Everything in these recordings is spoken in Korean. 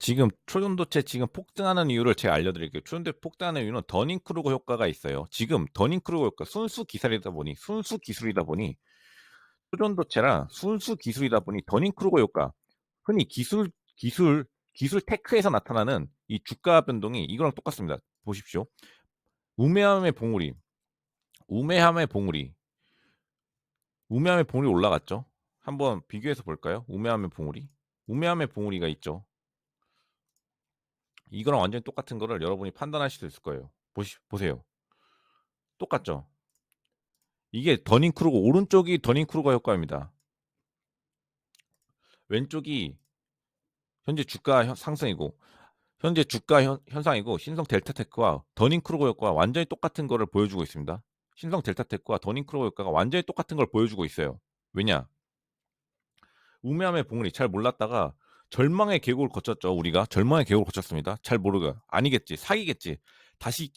지금 초전도체 지금 폭등하는 이유를 제가 알려드릴게요. 초전도체 폭등하는 이유는 더닝크루거 효과가 있어요. 지금 더닝크루거 효과 순수 기술이다 보니 순수 기술이다 보니 초전도체랑 순수 기술이다 보니 더닝크루거 효과 흔히 기술 기술 기술 테크에서 나타나는 이 주가 변동이 이거랑 똑같습니다. 보십시오. 우매함의 봉우리, 우매함의 봉우리, 우매함의 봉우리 올라갔죠. 한번 비교해서 볼까요? 우매함의 봉우리, 우매함의 봉우리가 있죠. 이거랑 완전히 똑같은 거를 여러분이 판단하실 수 있을 거예요. 보시, 보세요. 똑같죠? 이게 더닝크루거, 오른쪽이 더닝크루거 효과입니다. 왼쪽이 현재 주가 현- 상승이고, 현재 주가 현, 현상이고, 신성 델타테크와 더닝크루거 효과가 완전히 똑같은 거를 보여주고 있습니다. 신성 델타테크와 더닝크루거 효과가 완전히 똑같은 걸 보여주고 있어요. 왜냐? 우매함의 봉우리 잘 몰랐다가 절망의 계곡을 거쳤죠. 우리가 절망의 계곡을 거쳤습니다. 잘 모르고 아니겠지 사기겠지. 다시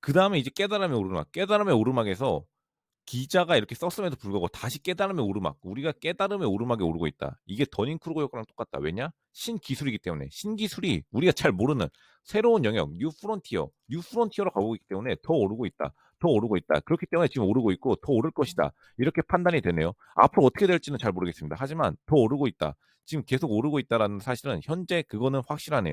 그 다음에 이제 깨달음의 오르막 깨달음의 오르막에서 기자가 이렇게 썼음에도 불구하고 다시 깨달음의 오르막 우리가 깨달음의 오르막에 오르고 있다. 이게 더닝크루거 효과랑 똑같다. 왜냐? 신기술이기 때문에 신기술이 우리가 잘 모르는 새로운 영역 뉴 프론티어 뉴 프론티어로 가고 있기 때문에 더 오르고 있다. 더 오르고 있다. 그렇기 때문에 지금 오르고 있고 더 오를 것이다. 이렇게 판단이 되네요. 앞으로 어떻게 될지는 잘 모르겠습니다. 하지만 더 오르고 있다. 지금 계속 오르고 있다라는 사실은 현재 그거는 확실하네요.